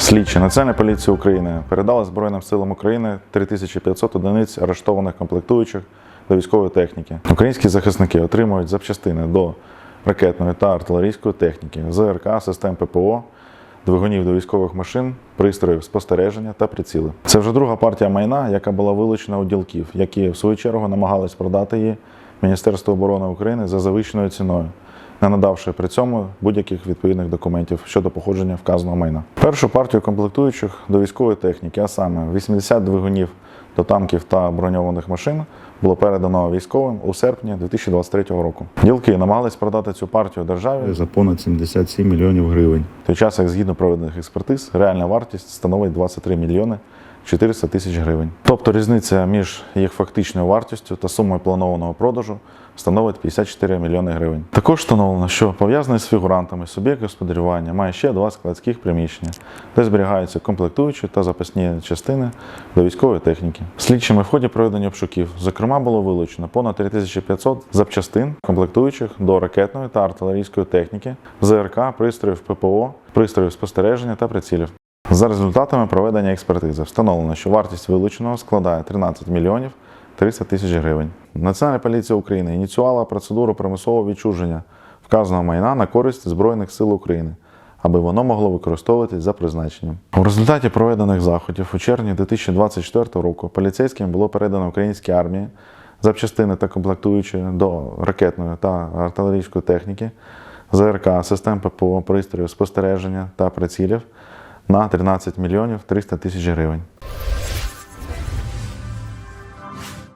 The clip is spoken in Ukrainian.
Слідчі Національної поліції України передали Збройним силам України 3500 одиниць арештованих комплектуючих до військової техніки. Українські захисники отримують запчастини до ракетної та артилерійської техніки, ЗРК, систем ППО, двигунів до військових машин, пристроїв спостереження та приціли. Це вже друга партія майна, яка була вилучена у ділків, які в свою чергу намагались продати її Міністерству оборони України за завищеною ціною не надавши при цьому будь-яких відповідних документів щодо походження вказаного майна. Першу партію комплектуючих до військової техніки, а саме 80 двигунів до танків та броньованих машин, було передано військовим у серпні 2023 року. Ділки намагались продати цю партію державі за понад 77 мільйонів гривень. в той час, як згідно проведених експертиз, реальна вартість становить 23 мільйони 400 тисяч гривень. Тобто різниця між їх фактичною вартістю та сумою планованого продажу становить 54 мільйони гривень. Також встановлено, що пов'язаний з фігурантами суб'єкт господарювання має ще два складських приміщення, де зберігаються комплектуючі та запасні частини до військової техніки. Слідчими в ході проведення обшуків, зокрема, було вилучено понад 3500 запчастин комплектуючих до ракетної та артилерійської техніки, ЗРК, пристроїв ППО, пристроїв спостереження та прицілів. За результатами проведення експертизи встановлено, що вартість вилученого складає 13 мільйонів 300 тисяч гривень. Національна поліція України ініціювала процедуру примусового відчуження вказаного майна на користь Збройних сил України, аби воно могло використовуватись за призначенням. У результаті проведених заходів у червні 2024 року поліцейським було передано українській армії запчастини та комплектуючі до ракетної та артилерійської техніки, ЗРК, систем ППО, пристроїв спостереження та прицілів на 13 мільйонів 300 тисяч гривень.